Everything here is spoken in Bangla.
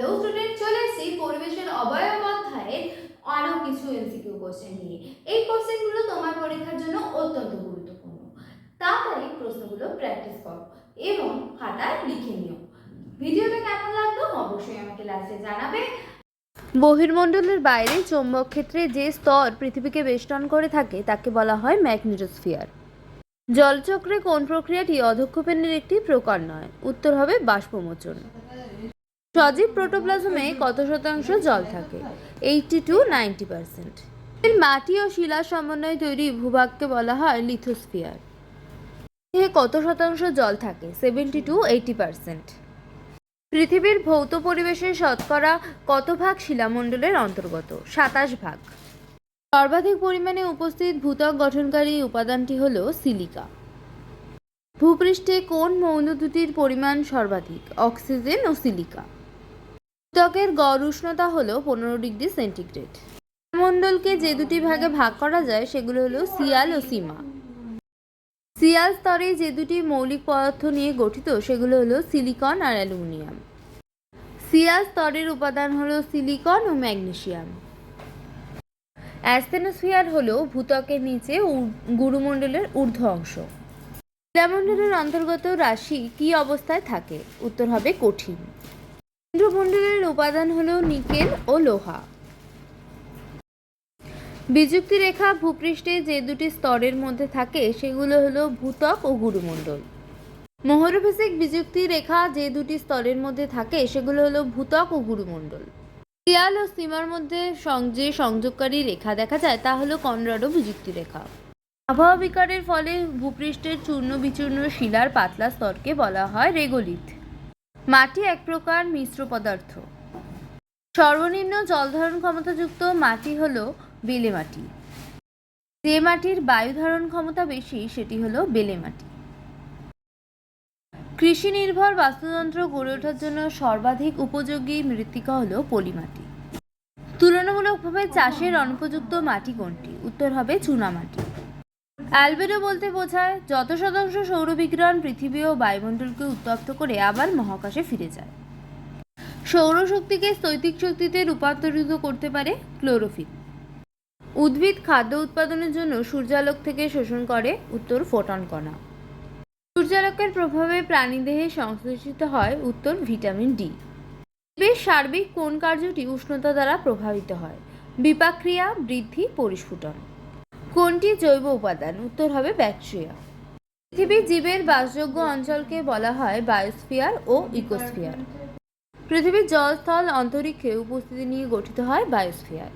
হ্যালো স্টুডেন্ট চলে এসেছি পরিবেশের অবয়ব অধ্যায়ের আরও কিছু এমসিকিউ কোশ্চেন নিয়ে। এই কোশ্চেনগুলো তোমার পরীক্ষার জন্য অত্যন্ত গুরুত্বপূর্ণ। তাড়াতাড়ি প্রশ্নগুলো প্র্যাকটিস করো এবং খাতায় লিখে নিও। ভিডিওটা কেমন অবশ্যই আমাকে লাস্টে জানাবে। বহির্মণ্ডলের বাইরে চৌম্বক ক্ষেত্রে যে স্তর পৃথিবীকে বেষ্টন করে থাকে, তাকে বলা হয় ম্যাগনেটোস্ফিয়ার। জলচক্রে কোন প্রক্রিয়াটি অধক্ষপেনের একটি প্রকার নয়, উত্তর হবে বাষ্পমোচন। সজীব প্রোটোপ্লাজমে কত শতাংশ জল থাকে? এইটি টু নাইনটি পার্সেন্ট মাটি ও শিলার সমন্বয়ে তৈরি ভূভাগকে বলা হয় লিথোস্ফিয়ার দেহে কত শতাংশ জল থাকে? সেভেন্টি টু এইটি পার্সেন্ট পৃথিবীর ভৌত পরিবেশের শতকরা কত ভাগ শিলামণ্ডলের অন্তর্গত? সাতাশ ভাগ। সর্বাধিক পরিমাণে উপস্থিত ভূত্বক গঠনকারী উপাদানটি হল সিলিকা। ভূপৃষ্ঠে কোন মৌল দুটির পরিমাণ সর্বাধিক? অক্সিজেন ও সিলিকা। ভূত্বকের গড় উষ্ণতা হল পনেরো ডিগ্রি সেন্টিগ্রেড। মণ্ডলকে যে দুটি ভাগে ভাগ করা যায়, সেগুলো হলো সিয়াল ও সীমা। সিয়াল স্তরে যে দুটি মৌলিক পদার্থ নিয়ে গঠিত, সেগুলো হলো সিলিকন আর অ্যালুমিনিয়াম। সিয়াল স্তরের উপাদান হলো সিলিকন ও ম্যাগনেসিয়াম। অ্যাস্থেনোস্ফিয়ার হলো ভূত্বকের নিচে গুরুমণ্ডলের ঊর্ধ্ব অংশ। শিলামণ্ডলের অন্তর্গত রাশি কি অবস্থায় থাকে? উত্তর হবে কঠিন। ইন্দ্রমণ্ডলের উপাদান হলো নিকেল ও লোহা। বিযুক্তি রেখা ভূপৃষ্ঠে যে দুটি স্তরের মধ্যে থাকে, সেগুলো হলো ভূত্বক ও গুরুমণ্ডল। মোহরভিষিক বিযুক্তি রেখা যে দুটি স্তরের মধ্যে থাকে, সেগুলো হলো ভূত্বক ও গুরুমণ্ডল। শিয়াল ও সীমার মধ্যে যে সংযোগকারী রেখা দেখা যায়, তা হলো কনরাডো বিযুক্তি রেখা আবহাওয়া বিকারের ফলে ভূপৃষ্ঠের চূর্ণ বিচূর্ণ শিলার পাতলা স্তরকে বলা হয় রেগোলিথ। মাটি এক প্রকার মিশ্র পদার্থ। সর্বনিম্ন জলধারণ ক্ষমতাযুক্ত মাটি হল বেলে মাটি। যে মাটির বায়ু ধারণ ক্ষমতা বেশি, সেটি হল বেলে মাটি। কৃষি নির্ভর বাস্তুতন্ত্র গড়ে ওঠার জন্য সর্বাধিক উপযোগী মৃত্তিকা হলো পলিমাটি। তুলনামূলকভাবে চাষের অনুপযুক্ত মাটি কোনটি? উত্তর হবে চুনামাটি অ্যালবেডো বলতে বোঝায়, যত শতাংশ সৌরবিকিরণ পৃথিবী ও বায়ুমণ্ডলকে উত্তপ্ত করে আবার মহাকাশে ফিরে যায়। সৌরশক্তিকে স্থৈতিক শক্তিতে রূপান্তরিত করতে পারে ক্লোরোফিল। উদ্ভিদ খাদ্য উৎপাদনের জন্য সূর্যালোক থেকে শোষণ করে উত্তর ফোটন কণা। সূর্যালোকের প্রভাবে প্রাণীদেহে সংশ্লেষিত হয় উত্তর ভিটামিন ডি। বেশ সার্বিক কোন কার্যটি উষ্ণতা দ্বারা প্রভাবিত হয়? বিপাক্রিয়া বৃদ্ধি, পরিস্ফুটন। কোনটি জৈব উপাদান? উত্তর হবে ব্যাকটেরিয়া। পৃথিবীর জীবের বাসযোগ্য অঞ্চলকে বলা হয় বায়োস্ফিয়ার ও ইকোস্ফিয়ার। পৃথিবীর জল স্থল অন্তরীক্ষে উপস্থিতি নিয়ে গঠিত হয় বায়োস্ফিয়ার।